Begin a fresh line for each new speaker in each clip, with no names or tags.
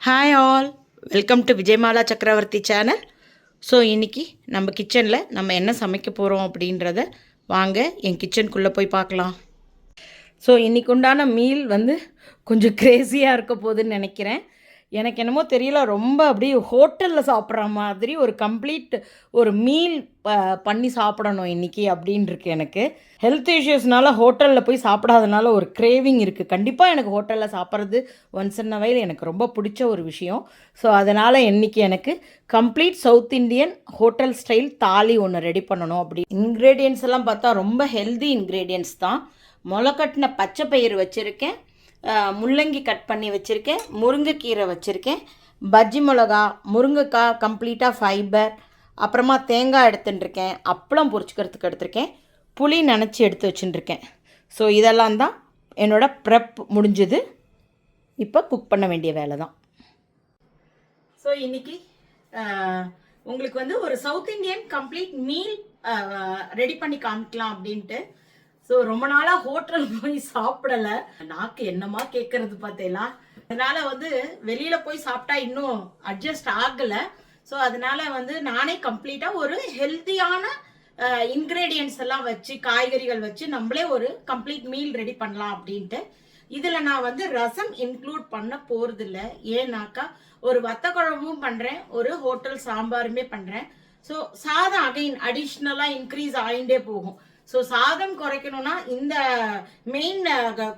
Hi all welcome to Vijayamala Chakravarthy channel so இன்றைக்கி நம்ம கிச்சனில் நம்ம என்ன சமைக்க போகிறோம் அப்படின்றத வாங்க என் கிச்சனுக்குள்ளே போய் பார்க்கலாம். ஸோ இன்றைக்கு உண்டான மீல் வந்து கொஞ்சம் க்ரேஸியாக இருக்க போகுதுன்னு நினைக்கிறேன். எனக்கு என்னமோ தெரியல ரொம்ப அப்படியே ஹோட்டலில் சாப்பிட்ற மாதிரி ஒரு கம்ப்ளீட் ஒரு மீல் ப பண்ணி சாப்பிடணும் இன்றைக்கி அப்படின்ருக்கு எனக்கு. ஹெல்த் இஷ்யூஸ்னால ஹோட்டலில் போய் சாப்பிடாதனால ஒரு கிரேவிங் இருக்குது கண்டிப்பாக எனக்கு ஹோட்டலில் சாப்பிட்றது ஒன்ஸ் இன் வயல் எனக்கு ரொம்ப பிடிச்ச ஒரு விஷயம். ஸோ அதனால் இன்றைக்கி எனக்கு complete south Indian hotel style thali ஒன்று ரெடி பண்ணணும் அப்படி. இன்க்ரீடியன்ஸ் எல்லாம் பார்த்தா ரொம்ப ஹெல்தி இன்க்ரீடியன்ஸ் தான். முளைக்கட்டின பச்சை பயிறு வச்சுருக்கேன். முள்ளங்கி கட் பண்ணி வச்சுருக்கேன் முருங்கைக்கீரை வச்சுருக்கேன் பஜ்ஜி மிளகா முருங்கைக்காய் கம்ப்ளீட்டாக ஃபைபர் அப்புறமா தேங்காய் எடுத்துட்டுருக்கேன் அப்பளம் பொரிச்சுக்கிறதுக்கு எடுத்திருக்கேன் புளி நினச்சி எடுத்து வச்சுட்டுருக்கேன். ஸோ இதெல்லாம் தான் என்னோட ப்ரெப் முடிஞ்சது. இப்போ குக் பண்ண வேண்டிய வேலை தான் ஸோ இன்னைக்கு உங்களுக்கு வந்து ஒரு south Indian complete meal ready பண்ணி காமிக்கலாம் அப்படின்ட்டு ஸோ ரொம்ப நாளாக ஹோட்டல் போய் சாப்பிடல. நாக்கு என்னமா கேட்கறது பார்த்தேலா? அதனால வந்து வெளியில போய் சாப்பிட்டா இன்னும் அட்ஜஸ்ட் ஆகல. ஸோ அதனால வந்து நானே கம்ப்ளீட்டாக ஒரு ஹெல்த்தியான இன்க்ரீடியன்ஸ் எல்லாம் வச்சு காய்கறிகள் வச்சு நம்மளே ஒரு கம்ப்ளீட் மீல் ரெடி பண்ணலாம் அப்படின்ட்டு. இதில் நான் வந்து ரசம் இன்க்ளூட் பண்ண போகிறதில்ல ஏன்னாக்கா ஒரு வத்த குழம்பும் பண்ணுறேன் ஒரு ஹோட்டல் சாம்பாருமே பண்ணுறேன் ஸோ சாதம் அகைன் அடிஷ்னலாக இன்க்ரீஸ் ஆகிண்டே போகும். ஸோ சாதம் குறைக்கணும்னா இந்த மெயின்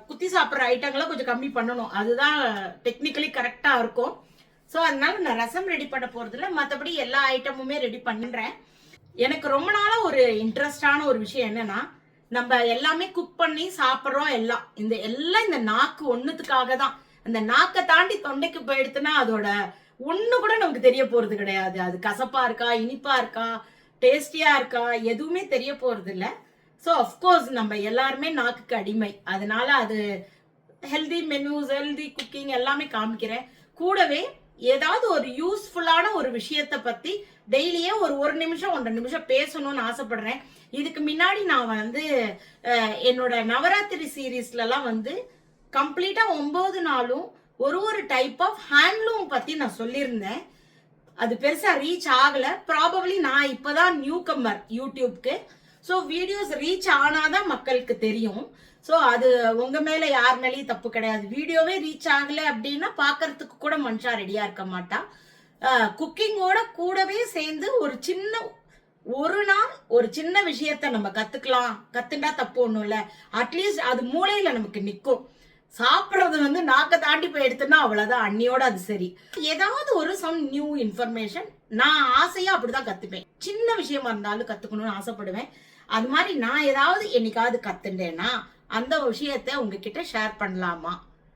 குத்தி சாப்பிட்ற ஐட்டங்களை கொஞ்சம் கம்மி பண்ணணும். அதுதான் டெக்னிக்கலி கரெக்டாக இருக்கும். ஸோ அதனால நான் ரசம் ரெடி பண்ண போகிறதில்ல மற்றபடி எல்லா ஐட்டமுமே ரெடி பண்ணுறேன் எனக்கு ரொம்ப நாளாக ஒரு இன்ட்ரெஸ்டான ஒரு விஷயம் என்னன்னா நம்ம எல்லாமே குக் பண்ணி சாப்பிட்றோம் எல்லாம். இந்த எல்லாம் இந்த நாக்கு ஒன்றுத்துக்காக தான். அந்த நாக்கை தாண்டி தொண்டைக்கு போயிடுத்துனா அதோட ஒன்று கூட நமக்கு தெரிய போகிறது கிடையாது. அது கசப்பாக இருக்கா இனிப்பாக இருக்கா டேஸ்டியாக இருக்கா எதுவுமே தெரிய போகிறது இல்லை ஸோ அஃப்கோர்ஸ் நம்ம எல்லாருமே நாக்குக்கு அடிமை. அதனால அது ஹெல்தி மெனூஸ் ஹெல்தி குக்கிங் எல்லாமே காமிக்கிறேன். கூடவே ஏதாவது ஒரு யூஸ்ஃபுல்லான ஒரு விஷயத்தை பத்தி டெய்லியே ஒரு ஒரு நிமிஷம் ஒன்றரை நிமிஷம் பேசணும்னு ஆசைப்படுறேன். இதுக்கு முன்னாடி நான் வந்து என்னோட நவராத்திரி சீரீஸ்லலாம் வந்து கம்ப்ளீட்டா ஒன்பது நாளும் ஒரு ஒரு டைப் ஆஃப் ஹேண்ட்லூம் பத்தி நான் சொல்லியிருந்தேன். அது பெருசா ரீச் ஆகல. ப்ராபப்ளி நான் இப்பதான் நியூ கம்மர் யூடியூப்க்கு. ஸோ வீடியோஸ் ரீச் ஆனாதான் மக்களுக்கு தெரியும். ஸோ அது உங்க மேல யார் மேலேயும் தப்பு கிடையாது. வீடியோவே ரீச் ஆகலை அப்படின்னா பார்க்கறதுக்கு கூட மனுஷா ரெடியா இருக்க மாட்டா. குக்கிங்கோட கூடவே சேர்ந்து ஒரு சின்ன ஒரு நாள் ஒரு சின்ன விஷயத்த நம்ம கத்துக்கலாம். கத்துண்டா தப்பு ஒன்றும் இல்லை. அட்லீஸ்ட் அது மூளையில நமக்கு நிற்கும் சாப்பிட்றது வந்து நாக்க தாண்டி போய் எடுத்தோம்னா அவ்வளோதான் அண்ணியோட அது சரி. ஏதாவது ஒரு சம் நியூ இன்ஃபர்மேஷன் நான் ஆசையா அப்படிதான் கத்துப்பேன். சின்ன விஷயமா இருந்தாலும் கத்துக்கணும்னு ஆசைப்படுவேன். அது மாதிரி நான் ஏதாவது என்னைக்காவது கத்துட்டேன்னா அந்த விஷயத்த உங்ககிட்ட ஷேர் பண்ணலாமா?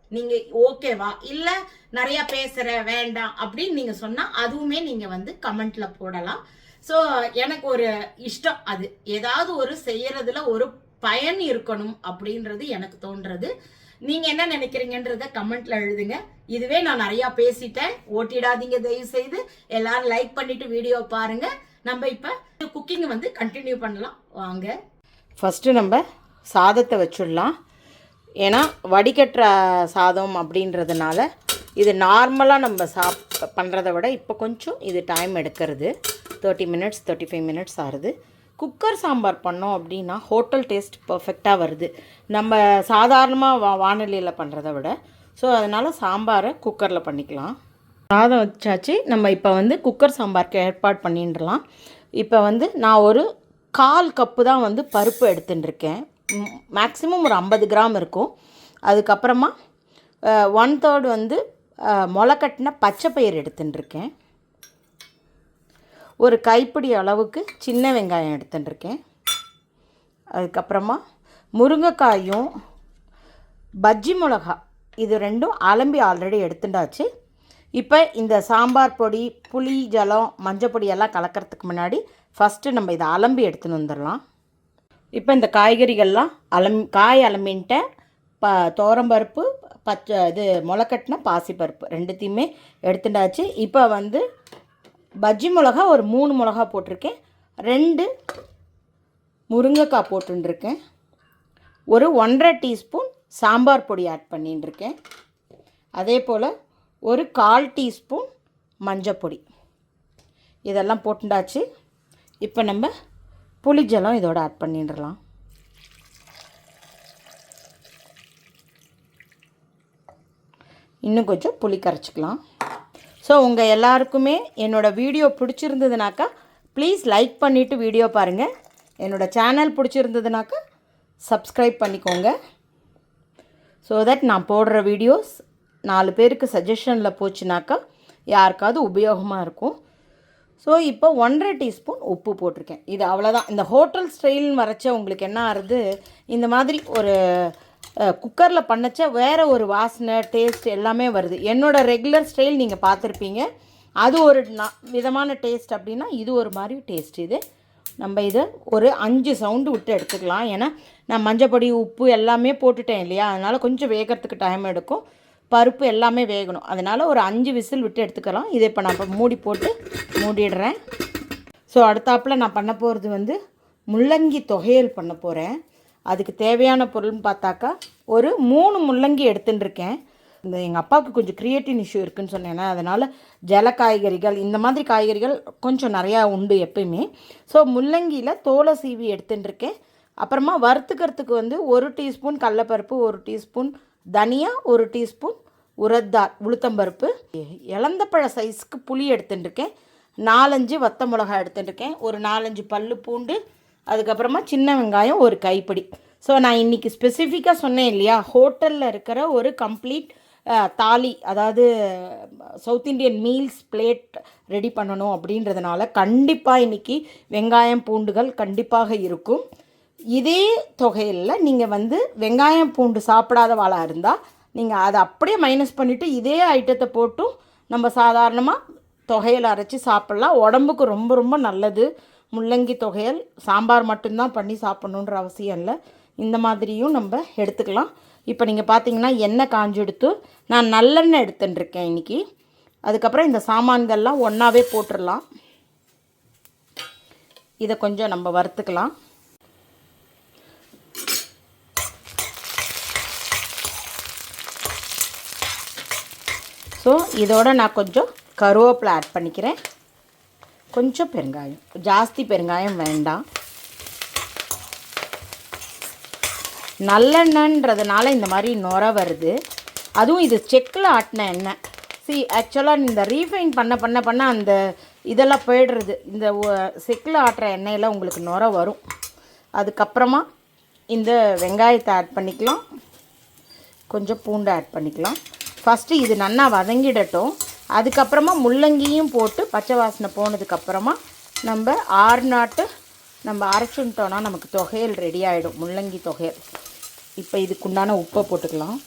நீங்க ஓகேவா இல்ல நிறைய பேசுற வேண்டாம் அப்படின்னு நீங்க சொன்னா அதுவுமே நீங்க வந்து கமெண்ட்ல போடலாம். ஸோ எனக்கு ஒரு இஷ்டம் அது. ஏதாவது ஒரு செய்யறதுல ஒரு பயன் இருக்கணும் அப்படின்றது எனக்கு தோன்றது. நீங்க என்ன நினைக்கிறீங்கன்றத கமெண்ட்ல எழுதுங்க. இதுவே நான் நிறைய பேசிட்டேன். ஓட்டிடாதீங்க தயவு செய்து எல்லாரும் லைக் பண்ணிட்டு வீடியோ பாருங்க. நம்ம இப்போ குக்கிங் வந்து கண்டினியூ பண்ணலாம். வாங்க. ஃபஸ்ட்டு நம்ம சாதத்தை வச்சுடலாம். ஏன்னா வடிகட்டுற சாதம் அப்படின்றதுனால இது நார்மலாக நம்ம சாப் பண்ணுறத விட இப்போ கொஞ்சம் இது டைம் எடுக்கிறது. Thirty minutes thirty five minutes ஆகுது. குக்கர் சாம்பார் பண்ணோம் அப்படின்னா ஹோட்டல் டேஸ்ட் பர்ஃபெக்டாக வருது. நம்ம சாதாரணமாக வா வானொலியில் பண்ணுறத விட. ஸோ அதனால் சாம்பாரை குக்கரில் பண்ணிக்கலாம். சாதம் வச்சாச்சு. நம்ம இப்போ வந்து குக்கர் சாம்பாருக்கு ஏற்பாடு பண்ணிடலாம். இப்போ வந்து நான் ஒரு கால் கப்பு தான் வந்து பருப்பு எடுத்துட்டுருக்கேன். மேக்ஸிமம் ஒரு ஐம்பது கிராம் இருக்கும். அதுக்கப்புறமா ஒன் தேர்ட் வந்து அஹ், முளைக்கட்டின பச்சை பயிர் எடுத்துட்டுருக்கேன். ஒரு கைப்பிடி அளவுக்கு சின்ன வெங்காயம் எடுத்துட்டுருக்கேன். அதுக்கப்புறமா முருங்கைக்காயும் பஜ்ஜி மிளகா இது ரெண்டும் அலம்பி ஆல்ரெடி எடுத்துட்டாச்சு. இப்போ இந்த சாம்பார் பொடி புளி ஜலம் மஞ்சள் பொடி எல்லாம் கலக்கிறதுக்கு முன்னாடி ஃபஸ்ட்டு நம்ம இதை அலம்பி எடுத்துன்னு வந்துடலாம். இப்போ இந்த காய்கறிகள்லாம் அலம் காய் அலம்பின்ட்டேன் ப துவரம்பருப்பு பச்சை இது முளைக்கட்டின பாசிப்பருப்பு ரெண்டுத்தையுமே எடுத்துட்டாச்சு. இப்போ வந்து பஜ்ஜி மிளகா ஒரு மூணு மிளகா போட்டிருக்கேன். ரெண்டு முருங்கைக்காய் போட்டுருக்கேன் ஒரு ஒன்றரை டீஸ்பூன் சாம்பார் பொடி ஆட் பண்ணிட்டுருக்கேன் அதே போல் ஒரு கால் டீஸ்பூன் மஞ்சப்பொடி இதெல்லாம் போட்டுண்டாச்சு. இப்போ நம்ம புளிஜலம் இதோட ஆட் பண்ணிடலாம். இன்னும் கொஞ்சம் புளி கரைச்சிக்கலாம். ஸோ உங்கள் எல்லாருக்குமே என்னோடய வீடியோ பிடிச்சிருந்ததுனாக்கா ப்ளீஸ் லைக் பண்ணிவிட்டு வீடியோ பாருங்கள் என்னோடய சேனல் பிடிச்சிருந்ததுனாக்கா சப்ஸ்கிரைப் பண்ணிக்கோங்க. ஸோ தட் நான் போடுற வீடியோஸ் நாலு பேருக்கு சஜஷனில் போச்சுனாக்கா யாருக்காவது உபயோகமாக இருக்கும். ஸோ இப்போ ஒன்றரை டீஸ்பூன் உப்பு போட்டிருக்கேன். இது அவ்வளோதான் இந்த ஹோட்டல் ஸ்டைல்னு வரைச்ச உங்களுக்கு என்ன ஆகுது இந்த மாதிரி ஒரு குக்கரில் பண்ணச்ச வேறு ஒரு வாசனை டேஸ்ட் எல்லாமே வருது. என்னோடய ரெகுலர் ஸ்டைல் நீங்கள் பார்த்துருப்பீங்க. அது ஒரு விதமான டேஸ்ட் அப்படின்னா இது ஒரு மாதிரி டேஸ்ட் இது. நம்ம இதை ஒரு அஞ்சு சவுண்டு விட்டு எடுத்துக்கலாம். ஏன்னா நான் மஞ்சப்பொடி உப்பு எல்லாமே போட்டுட்டேன் இல்லையா? அதனால் கொஞ்சம் வேகிறதுக்கு டைம் எடுக்கும். பருப்பு எல்லாமே வேகணும். அதனால் ஒரு அஞ்சு விசில் விட்டு எடுத்துக்கலாம். இதை இப்போ நான் இப்போ மூடி போட்டு மூடிடுறேன். ஸோ அடுத்தாப்பில் நான் பண்ண போகிறது வந்து முள்ளங்கி தொகையல் பண்ண போகிறேன் அதுக்கு தேவையான பொருள்னு பார்த்தாக்கா ஒரு மூணு முள்ளங்கி எடுத்துட்டுருக்கேன் இந்த எங்கள் அப்பாவுக்கு கொஞ்சம் க்ரியேட்டிவ் இஷ்யூ இருக்குதுன்னு சொன்னேன்னா அதனால் ஜல காய்கறிகள் இந்த மாதிரி காய்கறிகள் கொஞ்சம் நிறையா உண்டு எப்பயுமே. ஸோ முள்ளங்கியில் தோலை சீவி எடுத்துட்டுருக்கேன் அப்புறமா வறுத்துக்கிறதுக்கு வந்து ஒரு டீஸ்பூன் கடலப்பருப்பு ஒரு டீஸ்பூன் தனியா ஒரு டீஸ்பூன் உரத்தார் உளுத்தம்பருப்பு. இளந்தப்பழ சைஸ்க்கு புளி எடுத்துட்டுருக்கேன். நாலஞ்சு வத்த மிளகாய் எடுத்துட்டுருக்கேன். ஒரு நாலஞ்சு பல் பூண்டு அதுக்கப்புறமா சின்ன வெங்காயம் ஒரு கைப்பிடி. ஸோ நான் இன்றைக்கி ஸ்பெசிஃபிக்காக சொன்னேன் இல்லையா? ஹோட்டலில் இருக்கிற ஒரு கம்ப்ளீட் தாலி அதாவது south Indian meals plate ready பண்ணணும் அப்படின்றதுனால கண்டிப்பாக இன்றைக்கி வெங்காயம் பூண்டுகள் கண்டிப்பாக இருக்கும். இதே தொகையில் நீங்கள் வந்து வெங்காயம் பூண்டு சாப்பிடாத வாழாக இருந்தால் நீங்கள் அதை அப்படியே மைனஸ் பண்ணிவிட்டு இதே ஐட்டத்தை போட்டும் நம்ம சாதாரணமாக தொகையில் அரைச்சி சாப்பிட்லாம். உடம்புக்கு ரொம்ப ரொம்ப நல்லது. முள்ளங்கி தொகையல் சாம்பார் மட்டும்தான் பண்ணி சாப்பிட்ணுன்ற அவசியம் இல்லை. இந்த மாதிரியும் நம்ம எடுத்துக்கலாம். இப்போ நீங்கள் பார்த்தீங்கன்னா எண்ணெய் காஞ்சி எடுத்து நான் நல்லெண்ணெய் எடுத்துட்டுருக்கேன் இன்றைக்கி அதுக்கப்புறம் இந்த சாமான்கள்லாம் ஒன்றாவே போட்டுடலாம் இதை கொஞ்சம் நம்ம வறுத்துக்கலாம். ஸோ இதோட நான் கொஞ்சம் கருவேப்பிலை ஆட் பண்ணிக்கிறேன். கொஞ்சம் பெருங்காயம். ஜாஸ்தி பெருங்காயம் வேண்டாம். நல்லெண்ணன்றதுனால இந்த மாதிரி நுர வருது. அதுவும் இது செக்கில் ஆட்டின எண்ணெய். சி ஆக்சுவலாக இந்த ரீஃபைன் பண்ண பண்ண பண்ண அந்த இதெல்லாம் போயிடுறது. இந்த செக்கில் ஆட்டுற எண்ணெயில் உங்களுக்கு நுர வரும். அதுக்கப்புறமா இந்த வெங்காயத்தை ஆட் பண்ணிக்கலாம். கொஞ்சம் பூண்டு ஆட் பண்ணிக்கலாம். ஃபஸ்ட்டு இது நல்லா வதங்கிடட்டும். அதுக்கப்புறமா முள்ளங்கியும் போட்டு பச்சை வாசனை போனதுக்கப்புறமா நம்ம ஆறு நாட்டு நம்ம அரைச்சுட்டோன்னா நமக்கு தொகையல் ரெடி ஆகிடும் முள்ளங்கி தொகையல். இப்போ இதுக்குண்டான உப்பை போட்டுக்கலாம்.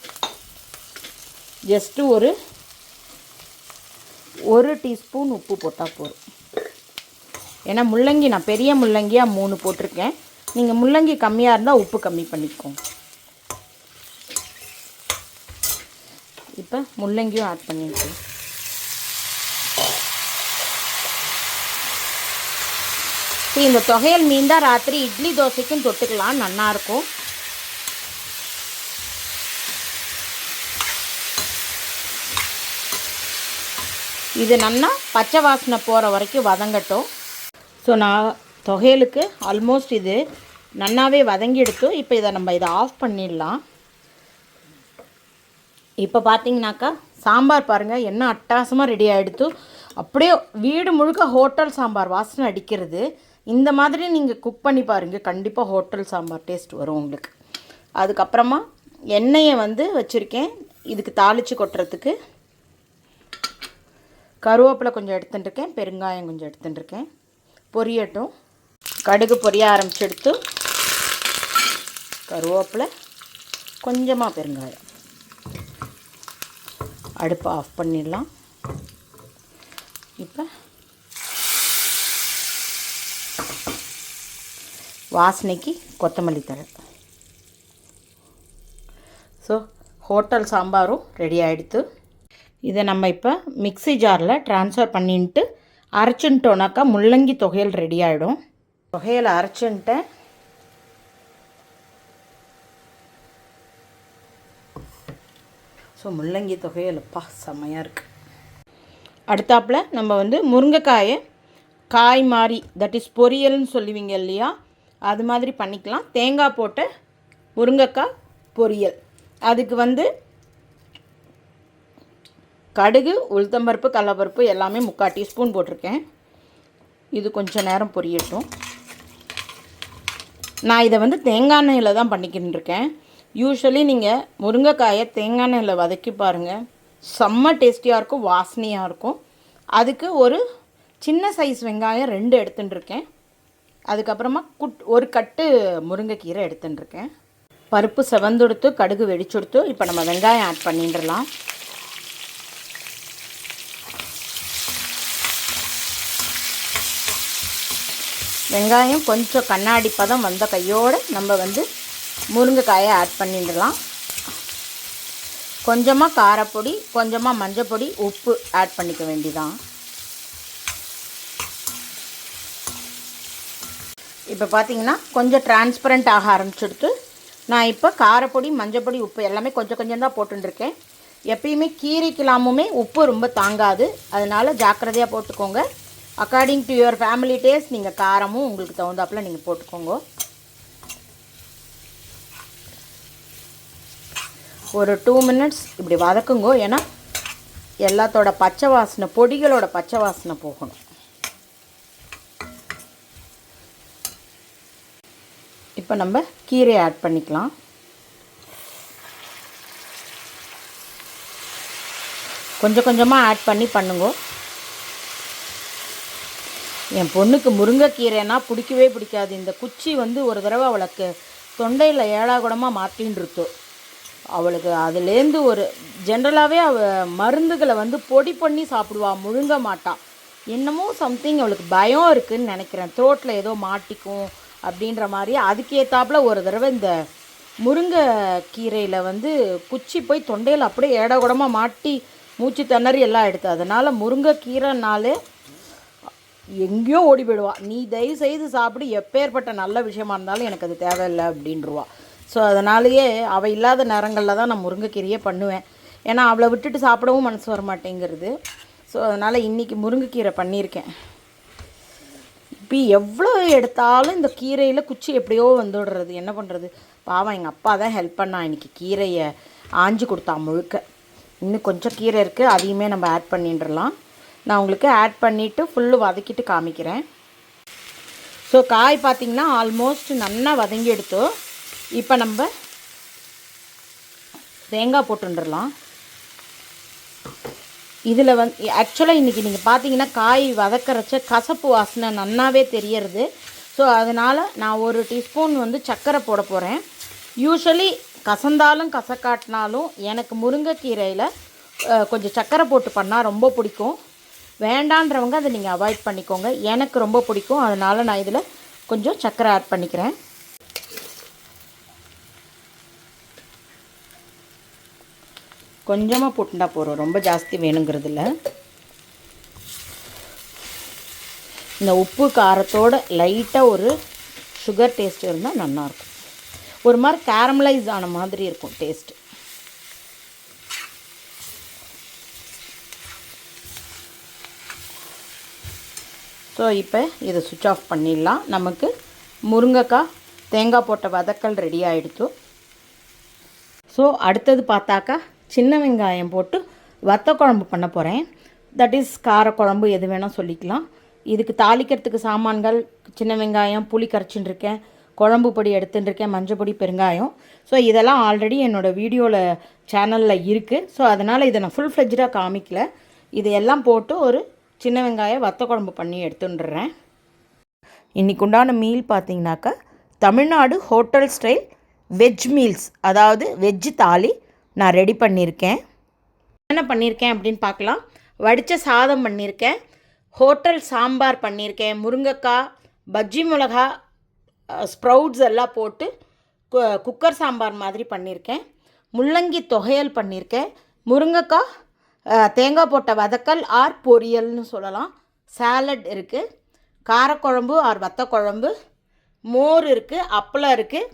ஜஸ்ட்டு ஒரு ஒரு டீஸ்பூன் உப்பு போட்டால் போதும். ஏன்னா முள்ளங்கி நான் பெரிய முள்ளங்கியாக மூணு போட்டிருக்கேன். நீங்கள் முள்ளங்கி கம்மியாக இருந்தால் உப்பு கம்மி பண்ணிக்கோங்க. இப்போ முள்ளங்கியும் ஆட் பண்ணியிருக்கேன் சரி இந்த தொகையல் மீன் தான் ராத்திரி இட்லி தோசைக்கும் தொட்டுக்கலாம். நல்லாயிருக்கும் இது நல்லா பச்சை வாசனை போகிற வரைக்கும் வதங்கட்டும். ஸோ நான் தொகையலுக்கு ஆல்மோஸ்ட் இது நன்னாவே வதங்கி எடுத்தோம் இப்போ இதை நம்ம இதை ஆஃப் பண்ணிடலாம். இப்போ பார்த்தீங்கன்னாக்கா சாம்பார் பாருங்கள் என்ன அட்டாசமாக ரெடி ஆகிடுத்து அப்படியே வீடு முழுக்க ஹோட்டல் சாம்பார் வாசனை அடிக்கிறது. இந்த மாதிரி நீங்கள் குக் பண்ணி பாருங்கள் கண்டிப்பாக ஹோட்டல் சாம்பார் டேஸ்ட் வரும் உங்களுக்கு. அதுக்கப்புறமா எண்ணெயை வந்து வச்சுருக்கேன். இதுக்கு தாளித்து கொட்டுறதுக்கு. கருவேப்பிலை கொஞ்சம் எடுத்துட்டுருக்கேன் பெருங்காயம் கொஞ்சம் எடுத்துட்டுருக்கேன் பொரியட்டும். கடுகு பொரிய ஆரம்பிச்சு எடுத்து கருவேப்பிலை கொஞ்சமாக பெருங்காயம். அடுப்பை ஆஃப் பண்ணிடலாம். இப்போ வாசனைக்கு கொத்தமல்லி தழை. ஸோ ஹோட்டல் சாம்பாரும் ரெடி ஆகிடுத்து இதை நம்ம இப்போ மிக்சி ஜாரில் ட்ரான்ஸ்ஃபர் பண்ணின்ட்டு அரைச்சுன்ட்டோனாக்கா முள்ளங்கி தொகையல் ரெடி ஆகிடும் தொகையில் அரைச்சுன்ட்டேன். ஸோ முள்ளங்கி தொகையலப்பா செம்மையாக இருக்குது அடுத்தாப்பில் நம்ம வந்து முருங்கைக்காயை காய் மாதிரி தட் இஸ் பொரியல்னு சொல்லுவீங்க இல்லையா? அது மாதிரி பண்ணிக்கலாம். தேங்காய் போட்ட முருங்கைக்காய் பொரியல். அதுக்கு வந்து கடுகு உளுத்தம்பருப்பு கடலப்பருப்பு எல்லாமே முக்கால் டீஸ்பூன் போட்டிருக்கேன். இது கொஞ்சம் நேரம் பொரியட்டும். நான் இதை வந்து தேங்காய் எண்ணெயில் தான் பண்ணிக்கிட்டு இருக்கேன் யூஸ்வலி நீங்கள் முருங்கைக்காயை தேங்காய் எண்ணெயில் வதக்கி பாருங்கள் செம்ம டேஸ்டியாக இருக்கும் வாசனையாக இருக்கும். அதுக்கு ஒரு சின்ன சைஸ் வெங்காயம் ரெண்டு எடுத்துட்டுருக்கேன் அதுக்கப்புறமா குட் ஒரு கட்டு முருங்கைக்கீரை எடுத்துன்னு இருக்கேன். பருப்பு செவந்தெடுத்து கடுகு வெடிச்செடுத்து இப்போ நம்ம வெங்காயம் ஆட் பண்ணிட்டுலாம் வெங்காயம் கொஞ்சம் கண்ணாடி பதம் வந்த கையோடு நம்ம வந்து முருங்கைக்காயை ஆட் பண்ணிடலாம். கொஞ்சமாக காரப்பொடி கொஞ்சமாக மஞ்சப்பொடி உப்பு ஆட் பண்ணிக்க வேண்டிதான். இப்போ பார்த்தீங்கன்னா கொஞ்சம் டிரான்ஸ்பரண்ட் ஆக ஆரம்பிச்சிடுத்து நான் இப்போ காரப்பொடி மஞ்சப்பொடி உப்பு எல்லாமே கொஞ்சம் கொஞ்சம் தான் போட்டுருக்கேன் எப்பயுமே கீரைக்கெல்லாமுமே உப்பு ரொம்ப தாங்காது. அதனால் ஜாக்கிரதையாக போட்டுக்கோங்க. According to your family taste நீங்கள் காரமும் உங்களுக்கு தகுந்தாப்பில் நீங்கள் போட்டுக்கோங்க. ஒரு டூ மினிட்ஸ் இப்படி வதக்குங்கோ. ஏன்னா எல்லாத்தோட பச்சை வாசனை பொடிகளோட பச்சை வாசனை போகணும். இப்போ நம்ம கீரையை ஆட் பண்ணிக்கலாம். கொஞ்சம் கொஞ்சமாக ஆட் பண்ணி பண்ணுங்க. என் பொண்ணுக்கு முருங்கைக்கீரைனா பிடிக்கவே பிடிக்காது. இந்த குச்சி வந்து ஒரு தடவை அவளுக்கு தொண்டையில் ஏழாகுடமாக மாற்றின்னு இருத்தோம் அவளுக்கு அதுலேருந்து ஒரு ஜென்ரலாகவே அவள் மருந்துகளை வந்து பொடி பண்ணி சாப்பிடுவாள் முழுங்க மாட்டாள் என்னமோ சம்திங் அவளுக்கு பயம் இருக்குதுன்னு நினைக்கிறேன். த்ரோட்டில் ஏதோ மாட்டிக்கும் அப்படின்ற மாதிரி. அதுக்கேற்றாப்புல ஒரு தடவை இந்த முருங்கை கீரையில் வந்து குச்சி போய் தொண்டையில் அப்படியே ஏடகுடமாக மாட்டி மூச்சு திணறி எல்லாம் எடுத்து அதனால் முருங்கைக்கீரைனாலே எங்கேயோ ஓடி போயிடுவா. நீ தயவு செய்து சாப்பிடு. எப்பேற்பட்ட நல்ல விஷயமா இருந்தாலும் எனக்கு அது தேவையில்லை அப்படின்றவா. ஸோ அதனாலேயே அவள் இல்லாத நேரங்களில் தான் நான் முருங்கைக்கீரையே பண்ணுவேன். ஏன்னா அவளை விட்டுட்டு சாப்பிடவும் மனசு வர மாட்டேங்கிறது ஸோ அதனால் இன்றைக்கி முருங்கைக்கீரை பண்ணியிருக்கேன். இப்போ எவ்வளோ எடுத்தாலும் இந்த கீரையில் குச்சி எப்படியோ வந்துடுறது. என்ன பண்ணுறது பாவம் எங்கள் அப்பா தான் ஹெல்ப் பண்ணா. இன்றைக்கி கீரையை ஆஞ்சு கொடுத்தா முழுக்க. இன்னும் கொஞ்சம் கீரை இருக்குது அதையுமே நம்ம ஆட் பண்ணிட்டுலாம் நான் உங்களுக்கு ஆட் பண்ணிவிட்டு ஃபுல்லு வதக்கிட்டு காமிக்கிறேன். ஸோ காய் பார்த்திங்கன்னா ஆல்மோஸ்ட் நல்லா வதங்கி எடுத்தோம். இப்போ நம்ம தேங்காய் போட்டுடலாம் இதில் வந்து ஆக்சுவலாக இன்றைக்கி நீங்கள் பார்த்தீங்கன்னா காய் வதக்கிறச்ச கசப்பு வாசனை நன்னாவே தெரியறது. ஸோ அதனால் நான் ஒரு டீஸ்பூன் வந்து சர்க்கரை போட போகிறேன் யூஸ்வலி கசந்தாலும் கசக்காட்டினாலும் எனக்கு முருங்கைக்கீரையில் கொஞ்சம் சர்க்கரை போட்டு பண்ணால் ரொம்ப பிடிக்கும். வேண்டான்றவங்க அதை நீங்கள் அவாய்ட் பண்ணிக்கோங்க. எனக்கு ரொம்ப பிடிக்கும். அதனால் நான் இதில் கொஞ்சம் சர்க்கரை ஆட் பண்ணிக்கிறேன். கொஞ்சமாக போட்டுண்டா போகிறோம் ரொம்ப ஜாஸ்தி வேணுங்கிறதுல இந்த உப்பு காரத்தோட லைட்டாக ஒரு சுகர் டேஸ்ட் இருந்தால் நல்லாயிருக்கும் ஒரு மாதிரி கேரமலைஸ் ஆன மாதிரி இருக்கும் டேஸ்ட்டு ஸோ இப்போ இதை சுவிட்ச் ஆஃப் பண்ணிடலாம். நமக்கு முருங்கைக்காய் தேங்காய் போட்ட வதக்கல் ரெடி ஆகிடுச்சு ஸோ அடுத்தது பார்த்தாக்கா சின்ன வெங்காயம் போட்டு வத்த குழம்பு பண்ண போகிறேன் தட் இஸ் காரக்குழம்பு எது வேணால் சொல்லிக்கலாம். இதுக்கு தாளிக்கிறதுக்கு சாமான்கள் சின்ன வெங்காயம் புளி கரைச்சின்னு இருக்கேன் குழம்பு பொடி எடுத்துட்டுருக்கேன் மஞ்சள் பொடி பெருங்காயம். ஸோ இதெல்லாம் ஆல்ரெடி என்னோடய வீடியோவில் சேனலில் இருக்குது ஸோ அதனால் இதை நான் ஃபுல் ஃப்ளெஜ்டாக காமிக்கல. இதையெல்லாம் போட்டு ஒரு சின்ன வெங்காயம் வத்த குழம்பு பண்ணி எடுத்துட்டுறேன் இன்றைக்கு உண்டான மீல் பார்த்தீங்கன்னாக்கா Tamil Nadu hotel style veg meals அதாவது வெஜ் தாலி நான் ரெடி பண்ணியிருக்கேன் என்ன பண்ணியிருக்கேன் அப்படின்னு பார்க்கலாம். வடித்த சாதம் பண்ணியிருக்கேன் ஹோட்டல் சாம்பார் பண்ணியிருக்கேன் முருங்கைக்காய் பஜ்ஜி மிளகா ஸ்ப்ரவுட்ஸ் எல்லாம் போட்டு குக்கர் சாம்பார் மாதிரி பண்ணியிருக்கேன் முள்ளங்கி தொகையல் பண்ணியிருக்கேன் முருங்கைக்காய் தேங்காய் போட்ட வதக்கல் ஆர் பொரியல்னு சொல்லலாம். சாலட் இருக்குது காரக்குழம்பு ஆர் வத்த குழம்பு மோர் இருக்குது அப்பளம் இருக்குது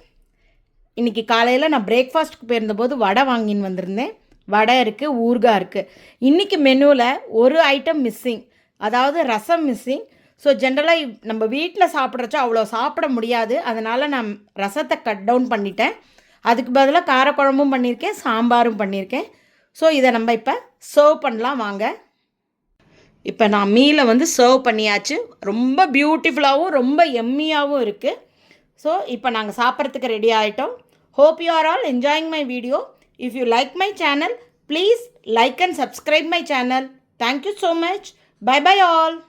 இன்றைக்கி காலையில் நான் பிரேக்ஃபாஸ்ட்டுக்கு போயிருந்தபோது வடை வாங்கின்னு வந்திருந்தேன். வடை இருக்குது ஊறுகாய் இருக்குது இன்றைக்கி மெனுவில் ஒரு ஐட்டம் மிஸ்ஸிங் அதாவது ரசம் மிஸ்ஸிங் ஸோ ஜென்ரலாக நம்ம வீட்டில் சாப்பிட்றச்சோ அவ்வளோ சாப்பிட முடியாது. அதனால் நான் ரசத்தை கட் டவுன் பண்ணிட்டேன். அதுக்கு பதிலாக காரக்குழம்பும் பண்ணியிருக்கேன் சாம்பாரும் பண்ணியிருக்கேன் ஸோ இதை நம்ம இப்போ சர்வ் பண்ணலாம் வாங்க. இப்போ நான் மீலை வந்து சர்வ் பண்ணியாச்சு. ரொம்ப பியூட்டிஃபுல்லாகவும் ரொம்ப எம்மியாகவும் இருக்குது ஸோ இப்போ நாங்கள் சாப்பிட்றதுக்கு ரெடி ஆகிட்டோம் Hope you are all enjoying my video. If you like my channel, please like and subscribe my channel. Thank you so much. Bye bye all.